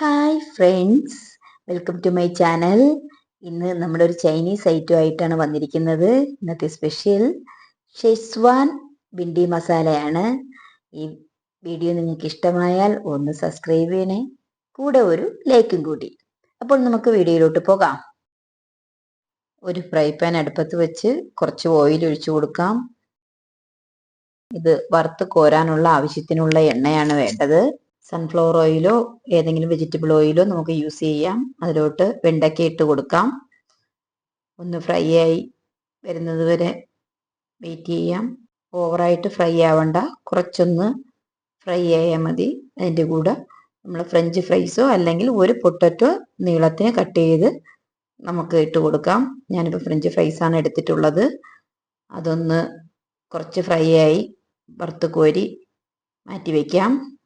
Hi friends welcome to my channel ഇന്ന് നമ്മുടെ ഒരു ചൈനീസ് ഐറ്റം ആയിട്ടാണ് വന്നിരിക്കുന്നത്. ഇന്നത്തെ സ്പെഷ്യൽ ഷെസ്വാൻ ബിണ്ടി മസാലയാണ് ഈ വീഡിയോ നിങ്ങൾക്ക് ഇഷ്ടമായാൽ ഒന്ന് സബ്സ്ക്രൈബ് ചെയ്യണേ. കൂടെ ഒരു ലൈക്കും കൂടി. അപ്പോൾ നമുക്ക് വീഡിയോയിലോട്ട് പോകാം. ഒരു ഫ്രൈ പാൻ അടുപ്പത്ത് വെച്ച് കുറച്ച് ഓയിൽ ഒഴിച്ചു കൊടുക്കാം. ഇത് വറുത്ത് കോരാനുള്ള ആവശ്യത്തിനുള്ള എണ്ണയാണ് വേണ്ടത്. സൺഫ്ലവർ ഓയിലോ ഏതെങ്കിലും വെജിറ്റബിൾ ഓയിലോ നമുക്ക് യൂസ് ചെയ്യാം. അതിലോട്ട് വെണ്ടയ്ക്ക ഇട്ട് കൊടുക്കാം. ഒന്ന് ഫ്രൈ ആയി വരുന്നത് വരെ വെയിറ്റ് ചെയ്യാം. ഓവറായിട്ട് ഫ്രൈ ആവണ്ട. കുറച്ചൊന്ന് ഫ്രൈ ആയാൽ മതി. അതിന്റെ കൂടെ നമ്മൾ ഫ്രഞ്ച് ഫ്രൈസോ അല്ലെങ്കിൽ ഒരു പൊട്ടറ്റോ നീളത്തിന് കട്ട് ചെയ്ത് നമുക്ക് ഇട്ട് കൊടുക്കാം. ഞാനിപ്പോൾ ഫ്രഞ്ച് ഫ്രൈസാണ് എടുത്തിട്ടുള്ളത്. അതൊന്ന് കുറച്ച് ഫ്രൈ ആയി വറുത്ത് കോരി മാറ്റി വയ്ക്കാം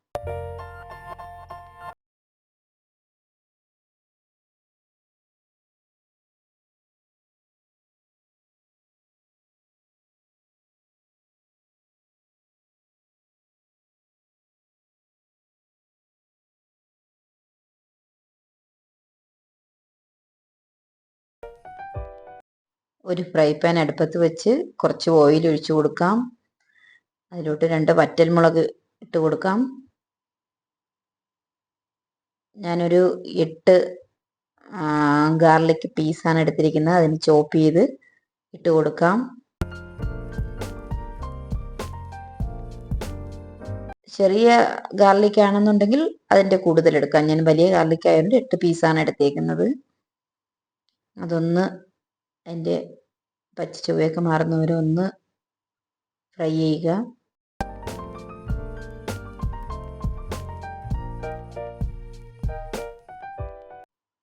ഒരു ഫ്രൈ പാൻ അടുപ്പത്ത് വെച്ച് കുറച്ച് ഓയിൽ ഒഴിച്ചു കൊടുക്കാം. അതിലോട്ട് രണ്ട് വറ്റൽമുളക് ഇട്ട് കൊടുക്കാം. ഞാനൊരു എട്ട് ഗാർലിക് പീസാണ് എടുത്തിരിക്കുന്നത്. അതിന് ചോപ്പ് ചെയ്ത് ഇട്ട് കൊടുക്കാം. ചെറിയ ഗാർലിക് ആണെന്നുണ്ടെങ്കിൽ അതിന്റെ കൂടുതൽ എടുക്കാം. ഞാൻ വലിയ ഗാർലിക് ആയതുകൊണ്ട് എട്ട് പീസാണ് എടുത്തേക്കുന്നത്. അതൊന്ന് അതിന്റെ പച്ച ചുവയൊക്കെ മാറുന്നവരെ ഒന്ന് ഫ്രൈ ചെയ്യുക.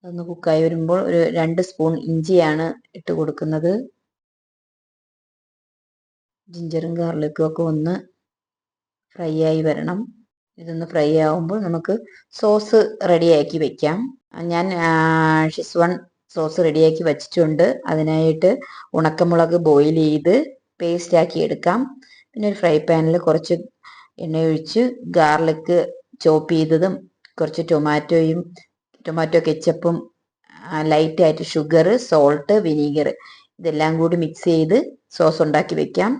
അതൊന്ന് കുക്കായി വരുമ്പോൾ ഒരു രണ്ട് സ്പൂൺ ഇഞ്ചിയാണ് ഇട്ട് കൊടുക്കുന്നത്. ജിഞ്ചറും ഗാർലിക്കും ഒക്കെ ഒന്ന് ഫ്രൈ ആയി വരണം. ഇതൊന്ന് ഫ്രൈ ആവുമ്പോൾ നമുക്ക് സോസ് റെഡിയാക്കി വെക്കാം. ഞാൻ ഷിസ്വൺ സോസ് റെഡിയാക്കി വച്ചിട്ടുണ്ട്. അതിനായിട്ട് ഉണക്കമുളക് ബോയിൽ ചെയ്ത് പേസ്റ്റ് ആക്കി എടുക്കാം. പിന്നെ ഒരു ഫ്രൈ പാനിൽ കുറച്ച് എണ്ണ ഒഴിച്ച് ഗാർലിക് ചോപ്പ് ചെയ്തതും കുറച്ച് ടൊമാറ്റോയും ടൊമാറ്റോ കെച്ചപ്പും ലൈറ്റായിട്ട് ഷുഗർ സോൾട്ട് വിനീഗർ ഇതെല്ലാം കൂടി മിക്സ് ചെയ്ത് സോസ് ഉണ്ടാക്കി വെക്കാം.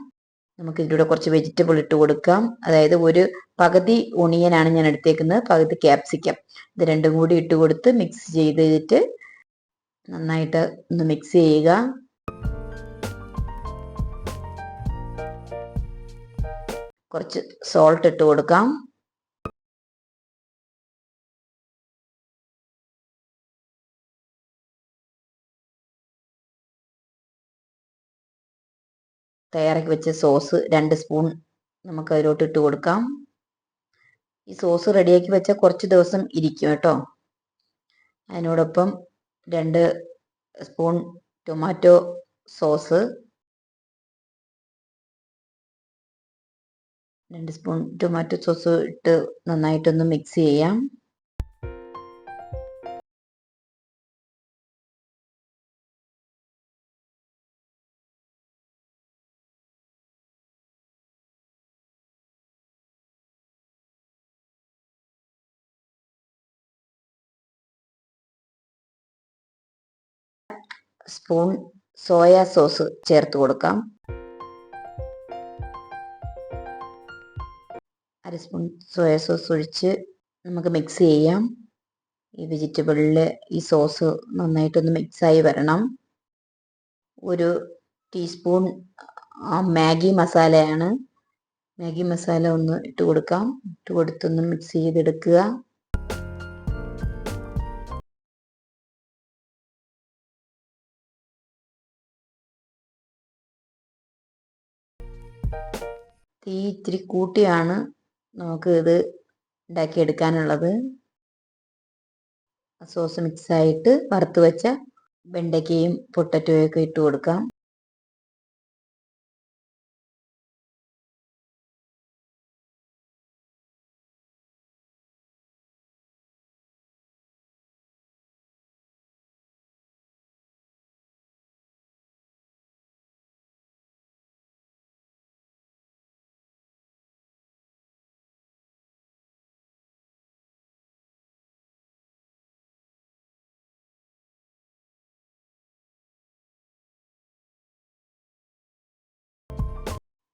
നമുക്ക് ഇതിലൂടെ കുറച്ച് വെജിറ്റബിൾ ഇട്ട് കൊടുക്കാം. അതായത് ഒരു പകുതി ഒണിയനാണ് ഞാൻ എടുത്തേക്കുന്നത്. പകുതി ക്യാപ്സിക്കം ഇത് രണ്ടും കൂടി ഇട്ട് കൊടുത്ത് മിക്സ് ചെയ്തിട്ട് നന്നായിട്ട് ഒന്ന് മിക്സ് ചെയ്യുക. കുറച്ച് സോൾട്ട് ഇട്ട് കൊടുക്കാം. തയ്യാറാക്കി വെച്ച സോസ് രണ്ട് സ്പൂൺ നമുക്ക് അതിലോട്ട് ഇട്ട് കൊടുക്കാം. ഈ സോസ് റെഡിയാക്കി വെച്ചാൽ കുറച്ച് ദിവസം ഇരിക്കും കേട്ടോ. അതിനോടൊപ്പം രണ്ട് സ്പൂൺ ടൊമാറ്റോ സോസ് രണ്ട് സ്പൂൺ ടൊമാറ്റോ സോസ് ഇട്ട് നന്നായിട്ടൊന്ന് മിക്സ് ചെയ്യാം. സ്പൂൺ സോയ സോസ് ചേർത്ത് കൊടുക്കാം. അര സ്പൂൺ സോയ സോസ് ഒഴിച്ച് നമുക്ക് മിക്സ് ചെയ്യാം. ഈ വെജിറ്റബിളിൽ ഈ സോസ് നന്നായിട്ടൊന്ന് മിക്സായി വരണം. ഒരു ടീസ്പൂൺ മാഗി മസാലയാണ്. മാഗി മസാല ഒന്ന് ഇട്ട് കൊടുക്കാം. ഇട്ട് കൊടുത്തൊന്ന് മിക്സ് ചെയ്തെടുക്കുക. തീ ഇത്തിരി കൂട്ടിയാണ് നമുക്ക് ഇത് ഉണ്ടാക്കിയെടുക്കാനുള്ളത്. സോസ് മിക്സായിട്ട് വറുത്ത് വെച്ച വെണ്ടയ്ക്കയും പൊട്ടറ്റോയൊക്കെ ഇട്ട് കൊടുക്കാം.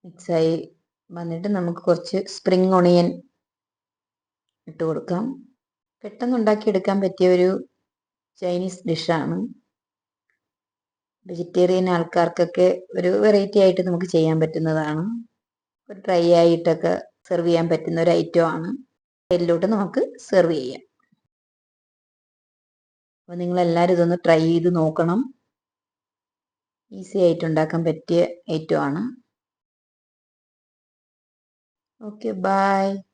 മിക്സായി വന്നിട്ട് നമുക്ക് കുറച്ച് സ്പ്രിങ് ഒണിയൻ ഇട്ട് കൊടുക്കാം. പെട്ടെന്ന് ഉണ്ടാക്കിയെടുക്കാൻ പറ്റിയ ഒരു ചൈനീസ് ഡിഷാണ് വെജിറ്റേറിയൻ ആൾക്കാർക്കൊക്കെ ഒരു വെറൈറ്റി ആയിട്ട് നമുക്ക് ചെയ്യാൻ പറ്റുന്നതാണ്. ഒരു ഡ്രൈ ആയിട്ടൊക്കെ സെർവ് ചെയ്യാൻ പറ്റുന്ന ഒരു ഐറ്റം ആണ്. എല്ലോട്ട് നമുക്ക് സെർവ് ചെയ്യാം. അപ്പോൾ നിങ്ങളെല്ലാവരും ഇതൊന്ന് ട്രൈ ചെയ്ത് നോക്കണം. ഈസി ആയിട്ട് ഉണ്ടാക്കാൻ പറ്റിയ ഐറ്റം ആണ്. Okay, bye.